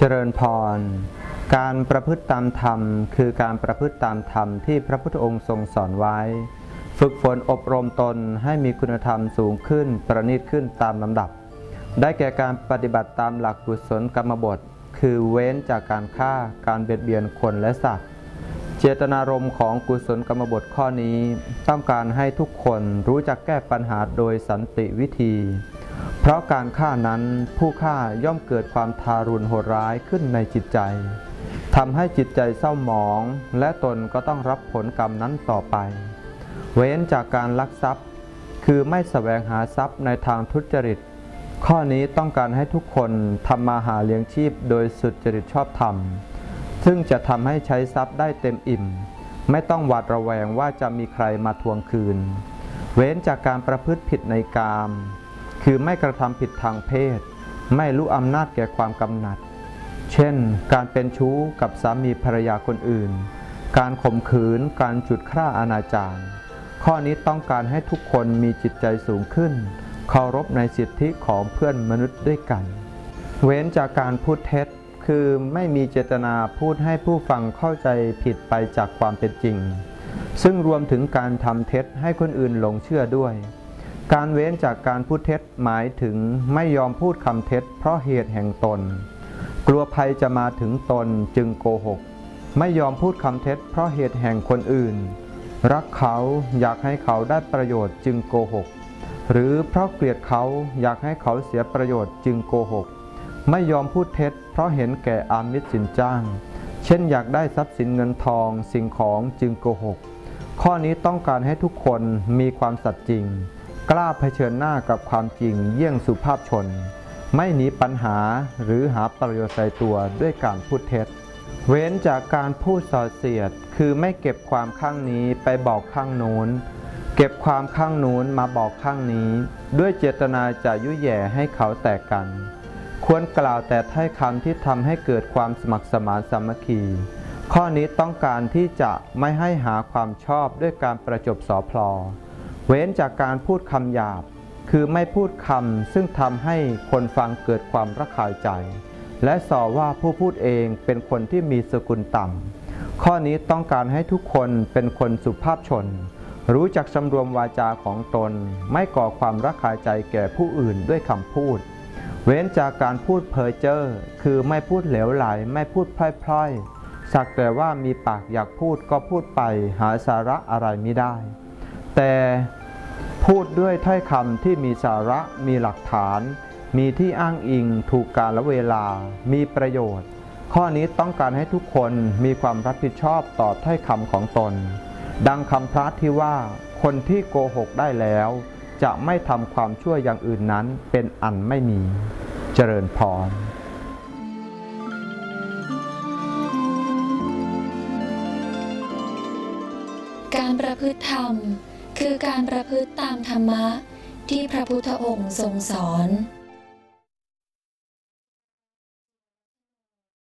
เจริญพร การประพฤติตามธรรม คือการประพฤติตามธรรมที่พระพุทธองค์ทรงสอนไว้ ฝึกฝนอบรมตนให้มีคุณธรรมสูงขึ้นประณีตขึ้นตามลำดับ ได้แก่การปฏิบัติตามหลักกุศลกรรมบท คือเว้นจากการฆ่าการเบียดเบียนคนและสัตว์ เจตนารมณ์ของกุศลกรรมบทข้อนี้ ต้องการให้ทุกคนรู้จักแก้ปัญหาโดยสันติวิธี ราะการฆ่านั้นผู้ฆ่าย่อมเกิดความทารุณโหดร้ายขึ้นในจิตใจทำให้จิตใจเศร้าหมอง และตนก็ต้องรับผลกรรมนั้นต่อไป เว้นจากการลักทรัพย์ คือไม่แสวงหาทรัพย์ในทางทุจริต ข้อนี้ต้องการให้ทุกคนทำมาหาเลี้ยงชีพโดยสุจริตชอบธรรม ซึ่งจะทำให้ใช้ทรัพย์ได้เต็มอิ่ม ไม่ต้องหวาดระแวงว่าจะมีใครมาทวงคืน เว้นจากการประพฤติผิดในกาม คือไม่กระทำผิดทางเพศ ไม่รู้อำนาจแก่ความกำหนัด เช่น การเป็นชู้กับสามีภรรยาคนอื่น การข่มขืน การจุดฆ่าอนาจารข้อนี้ต้องการให้ทุกคนมีจิตใจสูงขึ้น เคารพในสิทธิของเพื่อนมนุษย์ด้วยกัน เว้นจากการพูดเท็จคือไม่มีเจตนาพูดให้ผู้ฟังเข้าใจผิดไปจากความเป็นจริง ซึ่งรวมถึงการทำเท็จให้คนอื่นหลงเชื่อด้วย การเว้นจากการพูดเท็จหมายถึงไม่ยอมพูดคำเท็จ เพราะเหตุแห่งตน กลัวภัยจะมาถึงตนจึงโกหก ไม่ยอมพูดคำเท็จ เพราะเหตุแห่งคนอื่น รักเขาอยากให้เขาได้ประโยชน์จึงโกหก หรือเพราะเกลียดเขาอยากให้เขาเสียประโยชน์จึงโกหก ไม่ยอมพูดเท็จ เพราะเห็นแก่อามิตรสินจ้าง เช่นอยากได้ทรัพย์สินเงินทองสิ่งของจึงโกหก ข้อนี้ต้องการให้ทุกคนมีความสัตย์จริง กล้าเผชิญหน้ากับความจริงเยี่ยงสุภาพชน ไม่หนีปัญหาหรือหาประโยชน์ใส่ตัวด้วยการพูดเท็จ เว้นจากการพูดส่อเสียด คือไม่เก็บความข้างนี้ไปบอกข้างโน้น เก็บความข้างโน้นมาบอกข้างนี้ ด้วยเจตนาจะยุแย่ให้เขาแตกกัน ควรกล่าวแต่ถ้อยคำที่ทำให้เกิดความสมัครสมานสามัคคีข้อนี้ต้องการที่จะไม่ให้หาความชอบด้วยการประจบสอพลอ เว้นจากการพูดคำหยาบ คือไม่พูดคำซึ่งทำให้คนฟังเกิดความระคายใจ และส่อว่าผู้พูดเองเป็นคนที่มีสกุลต่ำ ข้อนี้ต้องการให้ทุกคนเป็นคนสุภาพชน รู้จักสำรวมวาจาของตน ไม่ก่อความระคายใจแก่ผู้อื่นด้วยคำพูด เว้นจากการพูดเพ้อเจ้อ คือไม่พูดเหลวไหล ไม่พูดพล่อยๆ สักแต่ว่ามีปากอยากพูดก็พูดไปหาสาระอะไรไม่ได้ แต่ พูดด้วยถ้อยคำที่มีสาระมีหลักฐาน มีที่อ้างอิงถูกกาลเวลา มีประโยชน์ ข้อนี้ต้องการให้ทุกคนมีความรับผิดชอบต่อถ้อยคำของตน ดังคำพระที่ว่าคนที่โกหกได้แล้ว จะไม่ทำความชั่วอย่างอื่นนั้นเป็นอันไม่มี เจริญพรการประพฤติธรรม คือการประพฤติตามธรรมะที่พระพุทธองค์ทรงสอน